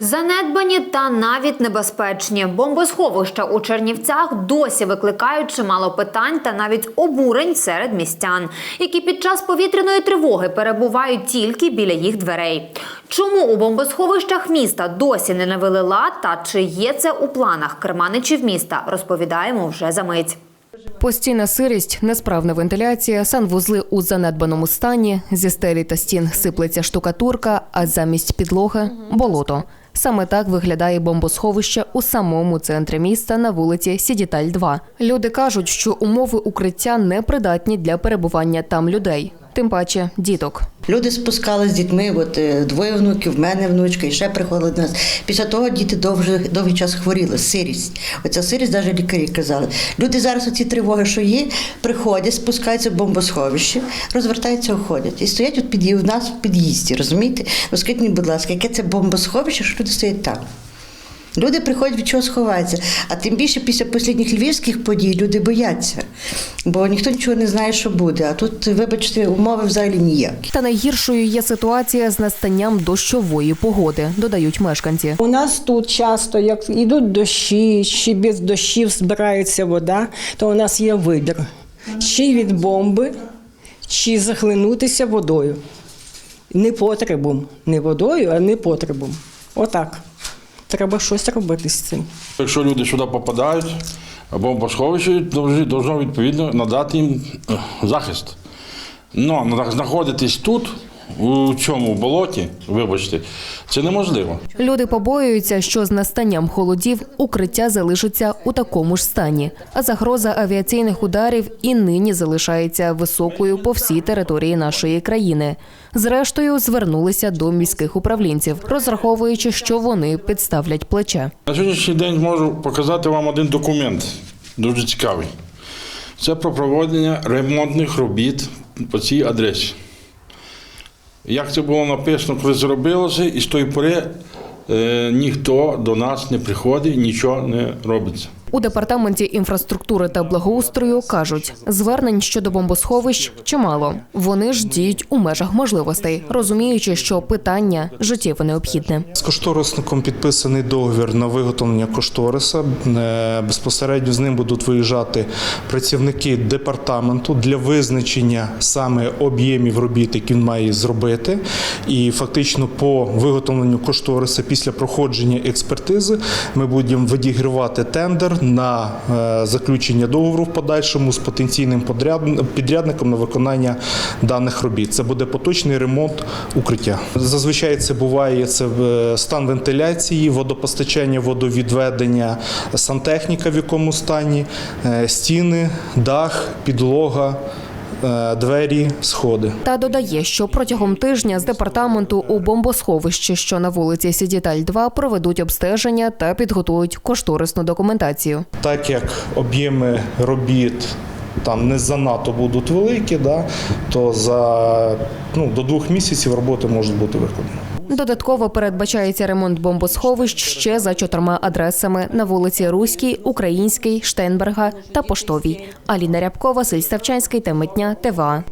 Занедбані та навіть небезпечні бомбосховища у Чернівцях досі викликають чимало питань та навіть обурень серед містян, які під час повітряної тривоги перебувають тільки біля їх дверей. Чому у бомбосховищах міста досі не навели лад та чи є це у планах керманичів міста, розповідаємо вже за мить. Постійна сирість, несправна вентиляція, санвузли у занедбаному стані, зі стелі та стін сиплеться штукатурка, а замість підлоги болото. Саме так виглядає бомбосховище у самому центрі міста на вулиці Сідіталь 2. Люди кажуть, що умови укриття непридатні для перебування там людей, тим паче діток. Люди спускали з дітьми, от е, двоє внуків, в мене внучка, і ще приходили до нас. Після того діти довгий, довгий час хворіли, сирість. Оця сирість, навіть лікарі казали. Люди зараз оці тривоги, що є, приходять, спускаються в бомбосховище, розвертаються, уходять. І стоять от під, у нас в під'їзді, розумієте? Скажіть мені, будь ласка, яке це бомбосховище, що люди стоять там? Люди приходять від чого сховаються. А тим більше після останніх львівських подій люди бояться, бо ніхто нічого не знає, що буде. А тут, вибачте, умови взагалі ніякі. Та найгіршою є ситуація з настанням дощової погоди, додають мешканці. У нас тут часто, як йдуть дощі, чи без дощів збирається вода, то у нас є вибір. Чи від бомби, чи захлинутися водою. Не потребом. Не водою, а не потребом. Отак. Треба щось робити з цим. Якщо люди сюди попадають, бомбосховище повинно відповідно надати їм е, захист. Ну, знаходитись тут, у цьому болоті, вибачте, це неможливо. Люди побоюються, що з настанням холодів укриття залишиться у такому ж стані, а загроза авіаційних ударів і нині залишається високою по всій території нашої країни. Зрештою, звернулися до міських управлінців, розраховуючи, що вони підставлять плече. На сьогоднішній день можу показати вам один документ, дуже цікавий. Це про проведення ремонтних робіт по цій адресі. Як це було написано, коли зробилося, і з тої пори е, ніхто до нас не приходить, нічого не робиться. У департаменті інфраструктури та благоустрою кажуть, звернень щодо бомбосховищ чимало. Вони ж діють у межах можливостей, розуміючи, що питання життєво необхідне. З кошторисником підписаний договір на виготовлення кошториса. Е, Безпосередньо з ним будуть виїжджати працівники департаменту для визначення саме об'ємів робіт, які він має зробити. І фактично по виготовленню кошториса після проходження експертизи ми будемо відігравати тендер на е, заключення договору в подальшому з потенційним підрядником на виконання даних робіт. Це буде поточний ремонт укриття. Зазвичай це буває це е, стан вентиляції, водопостачання, водовідведення, сантехніка в якому стані, е, стіни, дах, підлога. Е, Двері, сходи. Та додає, що протягом тижня з департаменту у бомбосховищі, що на вулиці Сідіталь 2, проведуть обстеження та підготують кошторисну документацію. Так як об'єми робіт там не занадто будуть великі, да, то за ну, до двох місяців роботи можуть бути виконані. Додатково передбачається ремонт бомбосховищ ще за чотирма адресами на вулиці Руській, Українській, Штейнберга та Поштовій. Аліна Рябкова, Василь Ставчанський, Митня ТВА.